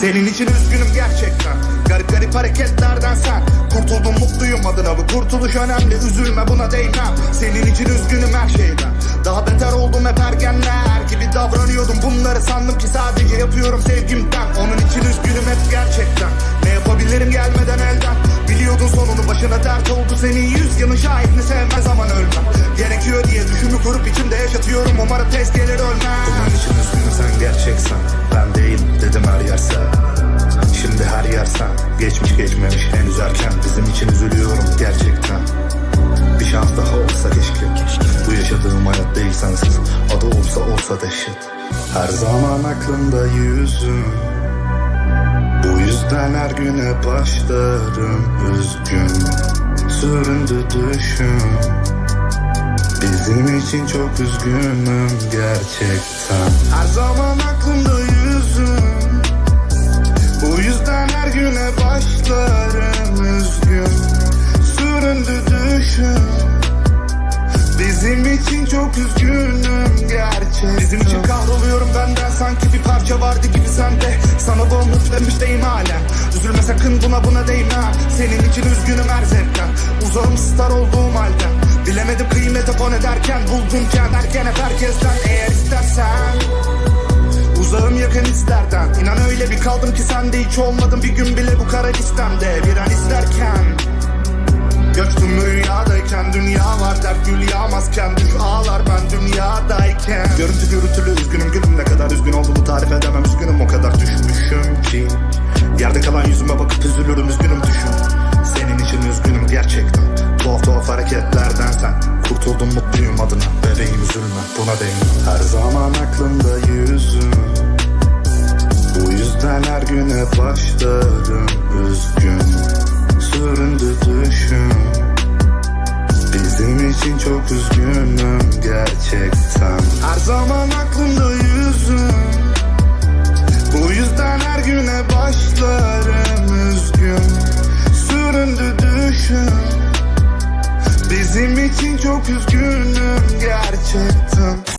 Senin için üzgünüm gerçekten. Garip garip hareketlerden sen. Kurtuldum mutluyum adına. Bu kurtuluş önemli. Üzülme buna değmem. Senin için üzgünüm her şeyden. Daha beter oldum hep ergenler gibi davranıyordum. Bunları sandım ki sadece yapıyorum sevgimden. Onun için üzgünüm hep gerçekten. Ne yapabilirim gelmeden elden? Biliyordun sonunu başına dert oldu. Senin yüz yanı şahidini sevmez zaman ölmem. Gerekiyor diye düşümü kurup içimde yaşatıyorum. Umarım tez gelir ölmem Geçmiş geçmemiş henüz erken. Bizim için üzülüyorum gerçekten. Bir şans daha olsa keşke. Bu yaşadığım hayat değil sensiz. Adı olsa olsa dehşet. Her zaman aklımda yüzüm. Bu yüzden her güne başlarım üzgün. Süründü düşüm. Bizim için çok üzgünüm gerçekten. Her Bizim için çok üzgünüm gerçekten. Bizim için kahroluyorum benden sanki bir parça vardı gibi sende. Sana bağımlılık vermişteyim halen. Üzülme sakın buna buna değme. Senin için üzgünüm her zevkten. Uzağım star olduğum halden. Bilemedim kıymeti kon ederken Buldum kendi erken hep herkesten. Eğer istersen Uzağım yakın hislerden. İnan öyle bir kaldım ki sende hiç olmadım. Bir gün bile bu kara listemde Bir an izlerken Göçtüm rüyadayken. Dünya var dert gül yağmazken Düş ağlar ben dünyadayken. Görüntü gürültülü üzgünüm gülüm. Ne kadar üzgün olduğumu tarif edemem. Üzgünüm o kadar düşmüşüm ki. Yerde kalan yüzüme bakıp üzülürüm üzgünüm düşün. Senin için üzgünüm gerçekten. Tuhaf tuhaf hareketlerden sen Kurtuldum mutluyum adına. Bebeğim üzülme buna değin Her zaman aklımda yüzüm. Bu yüzden her güne başlarım üzgün. Süründü düşüm çok üzgünüm gerçekten. Her zaman aklımda yüzüm. Bu yüzden her güne başlarım üzgün. Süründü düşüm Bizim için çok üzgünüm gerçekten